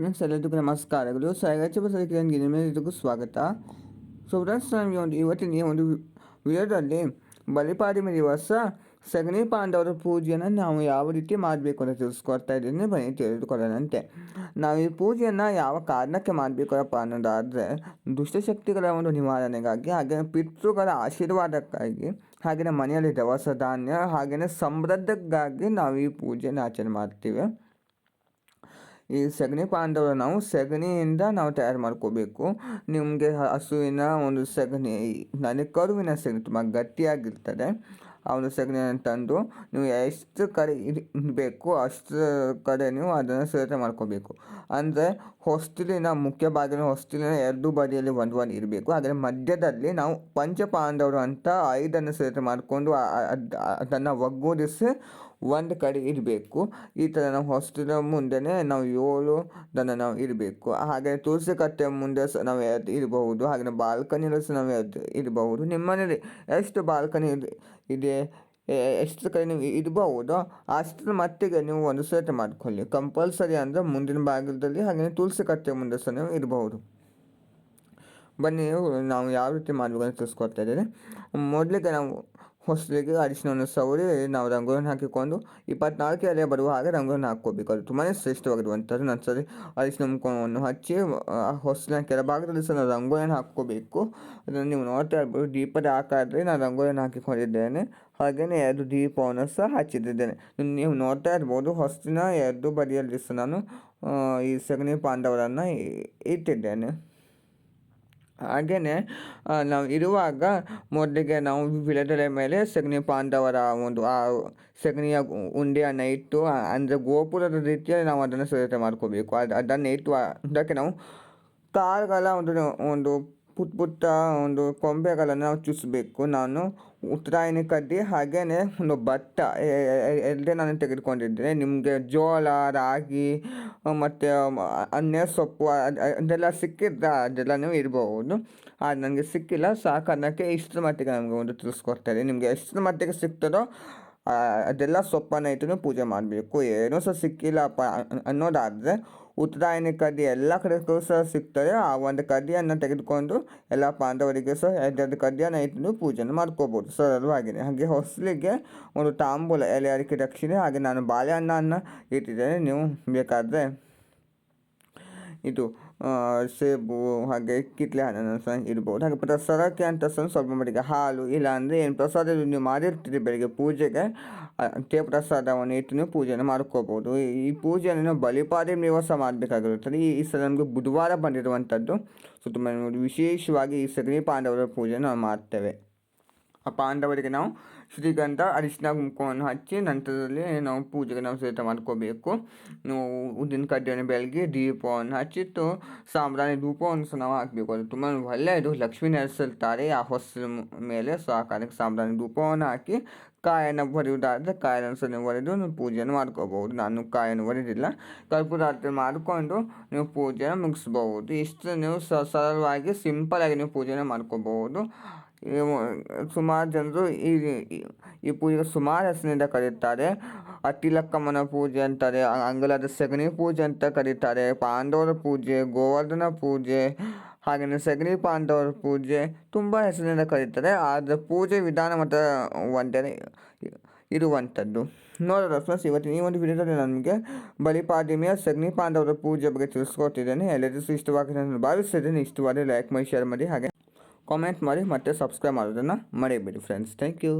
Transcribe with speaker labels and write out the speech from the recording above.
Speaker 1: Friends ಎಲ್ಲರಿಗೂ ನಮಸ್ಕಾರಗಳು ಬಸರಿಗೆ ನಿಮ್ಮೆಲ್ಲರಿಗೂ ಸ್ವಾಗತ ಸೊ ಫ್ರೆಂಡ್ಸ್ ನಮಗೆ ಒಂದು ಇವತ್ತಿನ ಒಂದು ವಿಡಿಯೋದಲ್ಲಿ ಬಲಿಪಾಡಿಮ ದಿವಸ ಸಗಣಿ ಪಾಂಡವರ ಪೂಜೆಯನ್ನು ನಾವು ಯಾವ ರೀತಿ ಮಾಡಬೇಕು ಅಂತ ತಿಳಿಸ್ಕೊಡ್ತಾ ಇದ್ದೀನಿ ಬನ್ನಿ ತಿಳಿದುಕೊಳ್ಳೋಣಂತೆ ನಾವು ಈ ಪೂಜೆಯನ್ನು ಯಾವ ಕಾರಣಕ್ಕೆ ಮಾಡಬೇಕಪ್ಪ ಅನ್ನೋದಾದರೆ ದುಷ್ಟಶಕ್ತಿಗಳ ಒಂದು ನಿವಾರಣೆಗಾಗಿ ಹಾಗೆ ಪಿತೃಗಳ ಆಶೀರ್ವಾದಕ್ಕಾಗಿ ಹಾಗೆಯೇ ಮನೆಯಲ್ಲಿ ದವಸ ಧಾನ್ಯ ಹಾಗೆಯೇ ಸಮೃದ್ಧಕ್ಕಾಗಿ ನಾವು ಈ ಪೂಜೆಯನ್ನು ಆಚರಣೆ ಮಾಡ್ತೀವಿ ಈ ಸಗಣಿ ಪಾಂಡವರು ನಾವು ಸಗಣಿಯಿಂದ ನಾವು ತಯಾರು ಮಾಡ್ಕೋಬೇಕು. ನಿಮಗೆ ಹಸುವಿನ ಒಂದು ಸಗಣಿ, ನನಗೆ ಕರುವಿನ ಸಗಣಿ ತುಂಬ ಗಟ್ಟಿಯಾಗಿರ್ತದೆ. ಆ ಒಂದು ಸಗಣಿಯನ್ನು ತಂದು ನೀವು ಎಷ್ಟು ಕಡೆ ಇಡಬೇಕು ಅಷ್ಟು ಕಡೆ ನೀವು ಅದನ್ನು ಸ್ವಚ್ಛ ಮಾಡ್ಕೋಬೇಕು. ಅಂದರೆ ಹೊಸ್ತಿಲಿನ ಮುಖ್ಯ ಬಾಗಿಲಿನ ಹೊಸ್ತಿಲಿನ ಎರಡು ಬದಿಯಲ್ಲಿ ಒಂದು ಒಂದು ಇರಬೇಕು. ಆದರೆ ಮಧ್ಯದಲ್ಲಿ ನಾವು ಪಂಚಪಾಂಡವರು ಅಂತ ಐದನ್ನು ಸ್ವಚ್ಛ ಮಾಡಿಕೊಂಡು ಅದನ್ನು ಒಗ್ಗೂಡಿಸಿ ಒಂದು ಕಡೆ ಇರಬೇಕು. ಈ ಥರ ನಾವು ಹೊಸ್ತಿಲ ಮುಂದೆನೇ ನಾವು ಏಳು ದನ ನಾವು ಇರಬೇಕು. ಹಾಗೆ ತುಳಸಿ ಕಟ್ಟೆ ಮುಂದೆ ಸಹ ನಾವು ಇರಬಹುದು. ಹಾಗೆ ಬಾಲ್ಕನಿಯಲ್ಲಿ ಸಹ ನಾವು ಇರಬಹುದು. ನಿಮ್ಮನೇಲಿ ಎಷ್ಟು ಬಾಲ್ಕನಿ ಇದೆ. ಎಷ್ಟು ಕಡೆ ನೀವು ಇರಬಹುದು ಅಷ್ಟರ ಮಟ್ಟಿಗೆ ನೀವು ಒಂದು ಸೆಟ್ ಮಾಡ್ಕೊಳ್ಳಿ. ಕಂಪಲ್ಸರಿ ಅಂದರೆ ಮುಂದಿನ ಭಾಗದಲ್ಲಿ ಹಾಗೆ ತುಳಸಿ ಕಟ್ಟೆ ಮುಂದೆ ಸಹ ನೀವು ಇರಬಹುದು ಬನ್ನಿ, ನಾವು ಯಾವ ರೀತಿ ಮಾಡಬೇಕು ಅಂತ ತಿಳಿಸ್ಕೊಡ್ತಾ ಇದ್ದೇನೆ. ಮೊದಲಿಗೆ ನಾವು ಹೊಸಲಿಗೆ ಅರಿಶಿನವನ್ನು ಸವರಿ ನಾವು ರಂಗೋಲಿಯನ್ನು ಹಾಕಿಕೊಂಡು ಇಪ್ಪತ್ನಾಲ್ಕು ಎಲೆ ಬರುವ ಹಾಗೆ ರಂಗೋಲಿನ ಹಾಕ್ಕೋಬೇಕು ಅದು ತುಂಬಾ ಶ್ರೇಷ್ಠವಾಗಿರುವಂಥದ್ದು ನಂತರ ಅರಿಶಿನ ಮುಖವನ್ನು ಹಚ್ಚಿ ಹೊಸಲಿನ ಕೆಳಭಾಗದಲ್ಲಿ ಸಹ ನಾವು ರಂಗೋಲಿಯನ್ನು ಹಾಕ್ಕೋಬೇಕು. ಅದನ್ನು ನೀವು ನೋಡ್ತಾ ಇರ್ಬೋದು, ದೀಪದ ಆಕಾರದಲ್ಲಿ ನಾನು ರಂಗೋಲಿಯನ್ನು ಹಾಕಿಕೊಂಡಿದ್ದೇನೆ. ಹಾಗೆಯೇ ಎರಡು ದೀಪವನ್ನು ಸಹ ಹಚ್ಚಿದ್ದೇನೆ ನೀವು ನೋಡ್ತಾ ಇರ್ಬೋದು ಹೊಸಲಿನ ಎರಡು ಬದಿಯಲ್ಲಿ ಸಹ ನಾನು ಈ ಸಗಣಿ ಪಾಂಡವರನ್ನು ಇಟ್ಟಿದ್ದೇನೆ. ಹಾಗೆಯೇ ನಾವು ಇರುವಾಗ ಮೊದಲಿಗೆ ನಾವು ವಿಳದೆಲೆ ಮೇಲೆ ಸಗಣಿ ಪಾಂಡವರ ಒಂದು, ಆ, ಸಗಣಿಯ ಉಂಡೆಯನ್ನು ಇಟ್ಟು ಅಂದರೆ ಗೋಪುರದ ರೀತಿಯಲ್ಲಿ ನಾವು ಅದನ್ನು ಸಿದ್ಧತೆ ಮಾಡ್ಕೋಬೇಕು. ಅದು, ಅದನ್ನು ಇಟ್ಟು, ಅದಕ್ಕೆ ನಾವು ಕಾರ್ಗಳ ಒಂದು ಒಂದು ಪುಟ್ಟ ಪುಟ್ಟ ಒಂದು ಕೊಂಬೆಗಳನ್ನು ನಾವು ಚುಚ್ಚಬೇಕು ನಾನು ಉತ್ತರಾಯಣ ಕಡ್ಡಿ ಹಾಗೆಯೇ ಒಂದು ಭತ್ತ ಎರಡೇ ನಾನು ತೆಗೆದುಕೊಂಡಿದ್ದೇನೆ. ನಿಮಗೆ ಜೋಳ, ರಾಗಿ ಮತ್ತು ಅನ್ನ, ಸೊಪ್ಪು ಅದೆಲ್ಲ ಸಿಕ್ಕಿದ್ದ ಅದೆಲ್ಲ ನೀವು ಇರಬಹುದು ಅದು ನನಗೆ ಸಿಕ್ಕಿಲ್ಲ ಸಾಕಾರಕ್ಕೆ ಇಷ್ಟರ ಮಟ್ಟಿಗೆ ನಮಗೆ ಒಂದು ತಿಳಿಸ್ಕೊಡ್ತಾರೆ ನಿಮಗೆ ಎಷ್ಟರ ಮಟ್ಟಿಗೆ ಸಿಗ್ತದೋ ಅದೆಲ್ಲ ಸೊಪ್ಪನ್ನು ಇಟ್ಟು ಪೂಜೆ ಮಾಡಬೇಕು. ಏನೂ ಸಹ ಸಿಕ್ಕಿಲ್ಲಪ್ಪ. ಅನ್ನೋದಾದರೆ ಉತ್ತರಾಯಣ ಕಡ್ಡಿ ಎಲ್ಲ ಕಡೆಗೂ ಸಹ ಸಿಗ್ತದೆ. ಆ ಒಂದು ಕಡ್ಡಿಯನ್ನು ತೆಗೆದುಕೊಂಡು ಎಲ್ಲ ಪಾಂಡವರಿಗೆ ಸಹ ಎರಡೆರಡು ಕದಿಯನ್ನು ಇಟ್ಟು ಪೂಜೆಯನ್ನು ಮಾಡ್ಕೋಬೋದು. ಸರಳವಾಗಿದೆ ಹಾಗೆ ಹೊಸಲಿಗೆ ಒಂದು ತಾಂಬೂಲ ಎಲೆ ಅಡಿಕೆ ರಕ್ಷಣೆ ಹಾಗೆ ನಾನು ಬಾಳೆಹಣ್ಣನ್ನು ಇಟ್ಟಿದ್ದೇನೆ. ನೀವು ಬೇಕಾದರೆ ಇದು ಸೇಬು ಹಾಗೆ ಕಿತ್ಲೆ ಹಣ್ಣನ್ನು ಸಹ ಇರ್ಬೋದು ಹಾಗೆ ಪ್ರಸಾದಕ್ಕೆ ಅಂತ ಸಹ ಸ್ವಲ್ಪ ಮಟ್ಟಿಗೆ ಹಾಲು ಇಲ್ಲ ಅಂದರೆ ಏನು ಪ್ರಸಾದ ನೀವು ಮಾಡಿರ್ತೀರಿ ಬೆಳಗ್ಗೆ ಪೂಜೆಗೆ ತೇ ಪ್ರಸಾದವನ್ನು ಇಟ್ಟು ನೀವು ಪೂಜೆಯನ್ನು ಮಾಡ್ಕೋಬೋದು. ಈ ಪೂಜೆಯನ್ನು ನಾವು ನೀವು ನಿವಾಸ ಮಾಡಬೇಕಾಗಿರುತ್ತದೆ. ಈ ಸಲ ನಮಗೆ ಬುಧವಾರ ಬಂದಿರುವಂಥದ್ದು. ಸೊ ವಿಶೇಷವಾಗಿ ಈ ಸಗಣಿ ಪಾಂಡವರ ಪೂಜೆ ನಾವು ಮಾಡ್ತೇವೆ. ಪಾಂಡವರಿಗೆ ನಾವು ಶ್ರೀಗಂಧ ಅರಿಶಿನ, ಕುಂಕುಮವನ್ನು ಹಚ್ಚಿ ನಂತರದಲ್ಲಿ ನಾವು ಪೂಜೆಗೆ ನಾವು ಸಿದ್ಧ ಮಾಡ್ಕೋಬೇಕು. ನೀವು ಉದ್ದಿನ ಕಡ್ಡಿಯನ್ನು ಬೆಳಗ್ಗೆ ದೀಪವನ್ನು ಹಚ್ಚಿಟ್ಟು ಸಾಂಬ್ರಾಣಿ ಧೂಪವನ್ನು ಸಹ ನಾವು ಹಾಕಬೇಕು. ಅದು ತುಂಬ ಒಳ್ಳೆಯದು. ಲಕ್ಷ್ಮೀ ನೆಲೆಸಿರ್ತಾರೆ ಆ ಹೊಸ ಮೇಲೆ ಸಾಕಾರಕ್ಕೆ ಸಾಂಬ್ರಾಣಿ ಧೂಪವನ್ನು ಹಾಕಿ ಕಾಯನ್ನು ಬರೆಯುವುದಾದರೆ ಕಾಯನ್ನು ಸಹ ನೀವು ಬರೆದು ನೀವು ಪೂಜೆಯನ್ನು ಮಾಡ್ಕೋಬಹುದು. ನಾನು ಕಾಯನ್ನು ಬರೆದಿಲ್ಲ ಕರ್ಪೂರಾರ್ತಿ ಮಾಡಿಕೊಂಡು ನೀವು ಪೂಜೆಯನ್ನು ಮುಗಿಸ್ಬೋದು ಇಷ್ಟು ನೀವು ಸರಳವಾಗಿ ಸಿಂಪಲಾಗಿ ನೀವು ಪೂಜೆಯನ್ನು ಮಾಡ್ಕೋಬಹುದು. ಸುಮಾರು ಜನರು ಈ ಈ ಪೂಜೆಗೆ ಸುಮಾರು ಹೆಸರಿನಿಂದ ಕರೀತಾರೆ. ಅತಿಲಕ್ಕಮ್ಮನ ಪೂಜೆ ಅಂತಾರೆ ಅಂಗಳದ ಸಗಣಿ ಪೂಜೆ ಅಂತ ಕರೀತಾರೆ, ಪಾಂಡವರ ಪೂಜೆ, ಗೋವರ್ಧನ ಪೂಜೆ ಹಾಗೆಯೇ ಸಗಣಿ ಪಾಂಡವರ ಪೂಜೆ ತುಂಬ ಹೆಸರಿನಿಂದ ಕರೀತಾರೆ. ಆದರೆ ಪೂಜೆ ವಿಧಾನ ಮತ್ತು ಒಂದೇ ಇರುವಂಥದ್ದು. ನೋಡೋದು ಫ್ರೆಂಡ್ಸ್, ಇವತ್ತಿನ ಈ ಒಂದು ವಿಡಿಯೋದಲ್ಲಿ ನನಗೆ ಬಲಿಪಾದಿಮೆಯ ಸಗ್ನಿ ಪಾಂಡವರ ಪೂಜೆ ಬಗ್ಗೆ ತಿಳಿಸ್ಕೊಟ್ಟಿದ್ದೇನೆ. ಎಲ್ಲರಿಗೂ ಇಷ್ಟವಾಗಿದೆ ನಾನು ಭಾವಿಸ್ತಿದ್ದೇನೆ. ಇಷ್ಟವಾದರೆ ಲೈಕ್ ಮಾಡಿ ಶೇರ್ ಮಾಡಿ, ಹಾಗೆ. ಕಾಮೆಂಟ್ ಮಾಡಿ ಮತ್ತು ಸಬ್ಸ್ಕ್ರೈಬ್ ಮಾಡೋದನ್ನು ಮರಿಬೇಡಿ ಫ್ರೆಂಡ್ಸ್ ಥ್ಯಾಂಕ್ ಯು